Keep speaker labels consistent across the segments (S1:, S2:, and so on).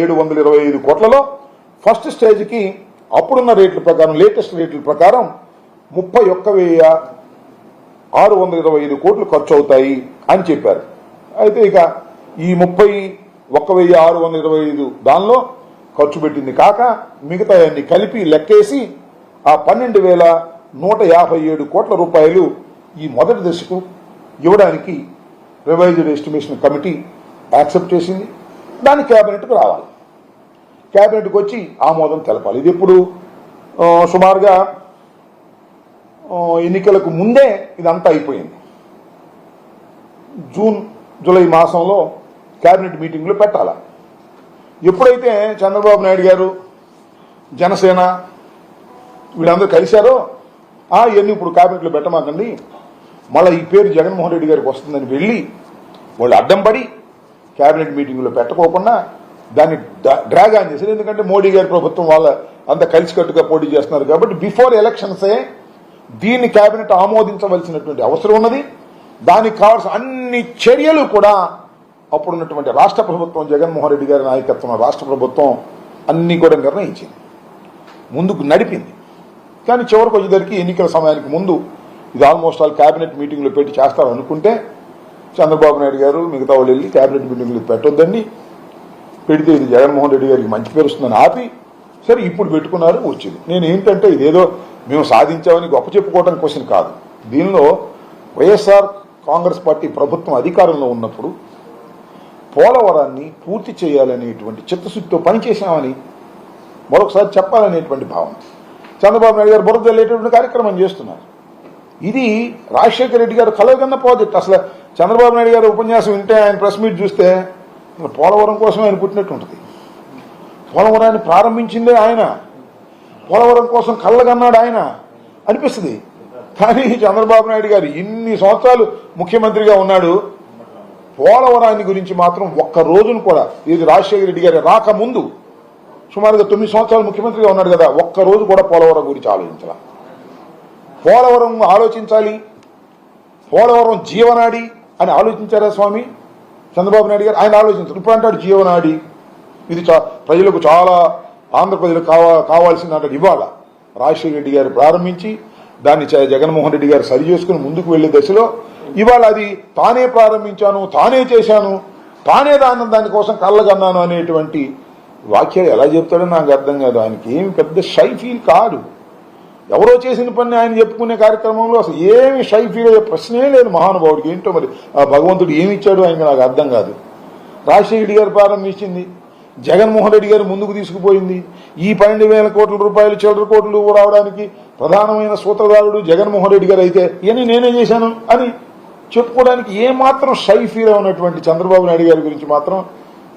S1: ఏడు వందల ఇరవై ఐదు కోట్లలో ఫస్ట్ స్టేజ్కి అప్పుడున్న రేట్ల ప్రకారం లేటెస్ట్ రేట్ల ప్రకారం ముప్పై ఒక్క వెయ్యి ఆరు వందల ఇరవై ఐదు కోట్లు ఖర్చు అవుతాయి అని చెప్పారు. అయితే ఇక ఈ ముప్పై ఒక్క వెయ్యి ఆరు వందల ఇరవై ఐదు దానిలో ఖర్చు పెట్టింది కాక మిగతా అన్ని కలిపి లెక్కేసి ఆ పన్నెండు వేల నూట యాభై ఏడు కోట్ల రూపాయలు ఈ మొదటి దశకు ఇవ్వడానికి రివైజ్డ్ ఎస్టిమేషన్ కమిటీ యాక్సెప్ట్ చేసింది. దాన్ని క్యాబినెట్కు రావాలి. క్యాబినెట్కి వచ్చి ఆమోదం తెలపాలి. ఇది ఇప్పుడు సుమారుగా ఎన్నికలకు ముందే ఇదంతా అయిపోయింది. జూన్ జూలై మాసంలో క్యాబినెట్ మీటింగ్లో పెట్టాల? ఎప్పుడైతే చంద్రబాబు నాయుడు గారు జనసేన వీళ్ళందరూ కలిశారో ఆ ఇవన్నీ ఇప్పుడు క్యాబినెట్లో పెట్టమాకండి. మళ్ళీ ఈ పేరు జగన్మోహన్ రెడ్డి గారికి వస్తుందని వెళ్ళి వాళ్ళు అడ్డం పడి కేబినెట్ మీటింగ్లో పెట్టకోకుండా దాన్ని డ్రా- డ్రాగ్ ఆన్ చేశారు. ఎందుకంటే మోడీ గారి ప్రభుత్వం వాళ్ళ అంత కలిసికట్టుగా పోటీ చేస్తున్నారు కాబట్టి బిఫోర్ ఎలక్షన్సే దీన్ని కేబినెట్ ఆమోదించవలసినటువంటి అవసరం ఉన్నది. దానికి కావాల్సిన అన్ని చర్యలు కూడా అప్పుడున్నటువంటి రాష్ట్ర ప్రభుత్వం జగన్మోహన్ రెడ్డి గారి నాయకత్వం రాష్ట్ర ప్రభుత్వం అన్ని కూడా నిర్ణయించింది. ముందుకు నడిపింది. కానీ చివరికి వచ్చేసరికి ఎన్నికల సమయానికి ముందు ఇది ఆల్మోస్ట్ ఆల్ కేబినెట్ మీటింగ్లో పెట్టి చేస్తారు అనుకుంటే చంద్రబాబు నాయుడు గారు మిగతా వాళ్ళు వెళ్ళి కేబినెట్ మీటింగ్లు పెట్టొద్దండి. పెడితే ఇది జగన్మోహన్ రెడ్డి గారికి మంచి పేరు వస్తుందని ఆపి సరే ఇప్పుడు పెట్టుకున్నారు వచ్చింది. నేను ఏంటంటే ఇదేదో మేము సాధించామని గొప్ప చెప్పుకోవడం క్వశ్చన్ కాదు. దీనిలో వైఎస్ఆర్ కాంగ్రెస్ పార్టీ ప్రభుత్వం అధికారంలో ఉన్నప్పుడు పోలవరాన్ని పూర్తి చేయాలనేటువంటి చిత్తశుద్ధితో పనిచేశామని మరొకసారి చెప్పాలనేటువంటి భావన. చంద్రబాబు నాయుడు గారు బురద వెళ్ళేటువంటి కార్యక్రమం చేస్తున్నారు. ఇది రాజశేఖర రెడ్డి గారు కలగన్న ప్రాజెక్ట్. అసలు చంద్రబాబు నాయుడు గారు ఉపన్యాసం వింటే ఆయన ప్రెస్ మీట్ చూస్తే పోలవరం కోసం ఆయన పుట్టినట్టు ఉంటుంది. పోలవరాన్ని ప్రారంభించిందే ఆయన. పోలవరం కోసం కళ్ళగన్నాడు ఆయన. అనిపిస్తుంది. కానీ చంద్రబాబు నాయుడు గారు ఇన్ని సంవత్సరాలు ముఖ్యమంత్రిగా ఉన్నాడు. పోలవరాన్ని గురించి మాత్రం ఒక్క రోజును కూడా ఇది రాజశేఖర రెడ్డి గారి రాకముందు సుమారుగా తొమ్మిది సంవత్సరాలు ముఖ్యమంత్రిగా ఉన్నాడు కదా ఒక్క రోజు కూడా పోలవరం గురించి ఆలోచించాల. పోలవరం ఆలోచించాలి. పోలవరం జీవనాడి. అని ఆలోచించారా స్వామి? చంద్రబాబు నాయుడు గారు ఆయన ఆలోచించారు. ఇప్పుడు అంటాడు జీవనాడి ఇది చా- ప్రజలకు చాలా ఆంధ్ర కావా కావాల్సింది అంటాడు ఇవాళ. రాజశేఖర రెడ్డి గారు ప్రారంభించి దాన్ని చ- జగన్మోహన్ రెడ్డి గారు సరి చేసుకుని ముందుకు వెళ్ళే దశలో ఇవాళ అది తానే ప్రారంభించాను తానే చేశాను తానే దాని దానికోసం కళ్ళగన్నాను అనేటువంటి వాక్యాలు ఎలా చెప్తాడో నాకు అర్థం కాదు. ఆయనకి ఏమి పెద్ద షై ఫీల్ కాదు. ఎవరో చేసిన పని ఆయన చెప్పుకునే కార్యక్రమంలో అసలు ఏమి షై ఫీల్ అయ్యే ప్రశ్నే లేదు మహానుభావుడికి. ఏంటో మరి? ఆ భగవంతుడు ఏమి ఇచ్చాడు ఆయనకి నాకు అర్థం కాదు. రాజశేఖర గారు ప్రారంభించింది జగన్మోహన్ రెడ్డి గారు ముందుకు తీసుకుపోయింది. ఈ పన్నెండు వేల కోట్ల రూపాయలు చిల్లర కోట్లు రావడానికి ప్రధానమైన సూత్రధారుడు జగన్మోహన్ రెడ్డి గారు అయితే ఇవన్నీ నేనే చేశాను అని చెప్పుకోవడానికి ఏమాత్రం షై ఫీల్ ఉన్నటువంటి చంద్రబాబు నాయుడు గారి గురించి మాత్రం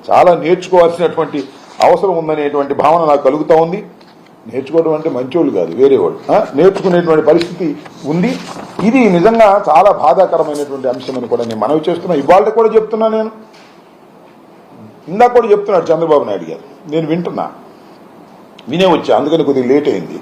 S1: చాలా నేర్చుకోవాల్సినటువంటి అవసరం ఉందనేటువంటి భావన నాకు కలుగుతూ ఉంది. నేర్చుకోవడం అంటే మంచోళ్ళు కాదు వేరే వాళ్ళు. నేర్చుకునేటువంటి పరిస్థితి ఉంది. ఇది నిజంగా చాలా బాధాకరమైనటువంటి అంశం అని కూడా నేను మనవి చేస్తున్నా. ఇవాళ కూడా చెప్తున్నా నేను. ఇందాక కూడా చెప్తున్నాడు చంద్రబాబు నాయుడు గారు. నేను వింటున్నా. వినే వచ్చా? అందుకని కొద్దిగా లేట్ అయింది.